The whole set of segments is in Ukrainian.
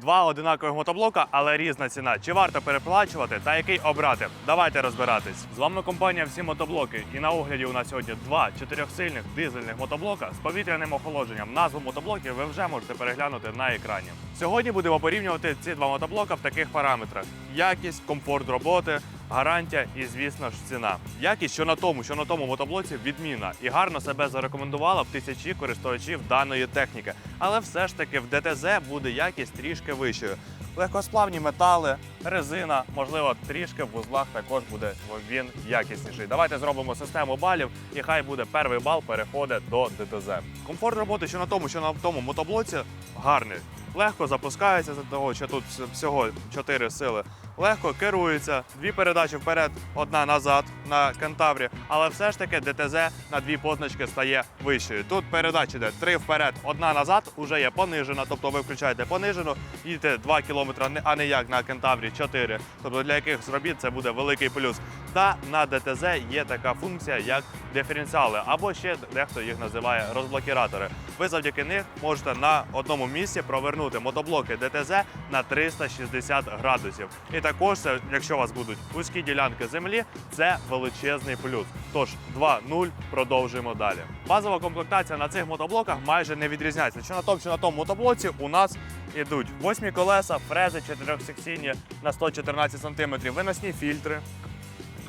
Два одинакових мотоблока, але різна ціна. Чи варто переплачувати та який обрати? Давайте розбиратись. З вами компанія всі мотоблоки. І на огляді у нас сьогодні два чотирьохсильних дизельних мотоблока з повітряним охолодженням. Назву мотоблоків ви вже можете переглянути на екрані. Сьогодні будемо порівнювати ці два мотоблока в таких параметрах: якість, комфорт роботи. Гарантія і, звісно ж, ціна. Якість, що на тому, що на тому мотоблоці відмінна і гарно себе зарекомендувала в тисячі користувачів даної техніки. Але все ж таки в ДТЗ буде якість трішки вищою. Легкосплавні метали, резина, можливо, трішки в вузлах також буде він якісніший. Давайте зробимо систему балів, і хай буде перший бал переходить до ДТЗ. Комфорт роботи, що на тому, що на тому мотоблоці, гарний. Легко запускається за того, що тут всього 4 сили. Легко керується, дві передачі вперед, одна назад на кентаврі, але все ж таки ДТЗ на дві позначки стає вищою. Тут передача йде три вперед, одна назад, уже є понижена, тобто ви включаєте понижену, їдете 2 км, а не як на кентаврі 4. Тобто для яких робіт це буде великий плюс. Та на ДТЗ є така функція, як диференціали, або ще дехто їх називає розблокіратори. Ви завдяки них можете на одному місці провернути мотоблоки ДТЗ на 360 градусів. І також, якщо у вас будуть вузькі ділянки землі, це величезний плюс. Тож 2-0 продовжуємо далі. Базова комплектація на цих мотоблоках майже не відрізняється. Що на тому, що на тому мотоблоці у нас ідуть восьмі колеса, фрези чотирьохсекційні на 114 см, виносні фільтри,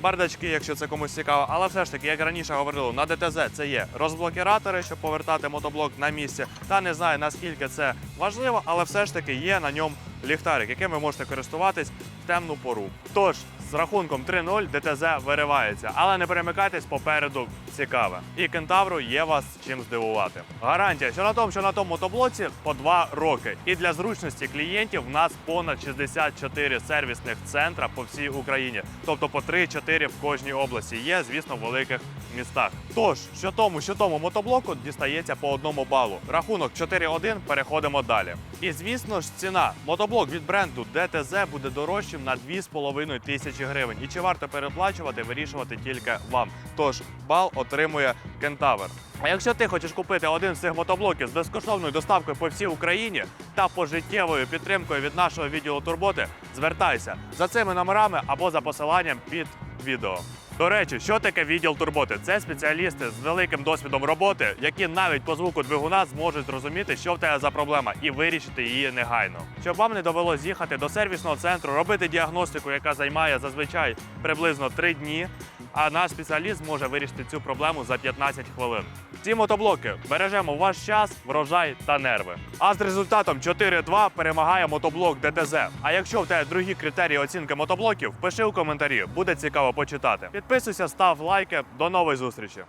бардачки, якщо це комусь цікаво. Але все ж таки, як раніше говорили, на ДТЗ це є розблокіратори, щоб повертати мотоблок на місце. Та не знаю наскільки це важливо, але все ж таки є на ньому ліхтарик, яким ви можете користуватись в темну пору. Тож. З рахунком 3-0 ДТЗ виривається, але не перемикайтесь попереду цікаве. І кентавру є вас чим здивувати. Гарантія, що на тому, що на тому мотоблоці по 2 роки. І для зручності клієнтів в нас понад 64 сервісних центра по всій Україні, тобто по 3-4 в кожній області. Є, звісно, в великих містах. Тож, що тому, що тому мотоблоку дістається по одному балу. Рахунок 4-1, переходимо далі. І звісно ж, ціна. Мотоблок від бренду ДТЗ буде дорожчим на 2,5 тисячі гривень. І чи варто переплачувати, вирішувати тільки вам. Тож бал отримує кентавер. А якщо ти хочеш купити один з цих мотоблоків з безкоштовною доставкою по всій Україні та пожиттєвою підтримкою від нашого відділу турботи, звертайся за цими номерами або за посиланням під відео. До речі, що таке відділ турботи? Це спеціалісти з великим досвідом роботи, які навіть по звуку двигуна зможуть зрозуміти, що в тебе за проблема, і вирішити її негайно. Щоб вам не довелось їхати до сервісного центру, робити діагностику, яка займає зазвичай приблизно 3 дні. А наш спеціаліст може вирішити цю проблему за 15 хвилин. Ці мотоблоки бережемо ваш час, врожай та нерви. А з результатом 4-2 перемагає мотоблок ДТЗ. А якщо в тебе другі критерії оцінки мотоблоків, пиши у коментарі, буде цікаво почитати. Підписуйся, став лайки. До нової зустрічі!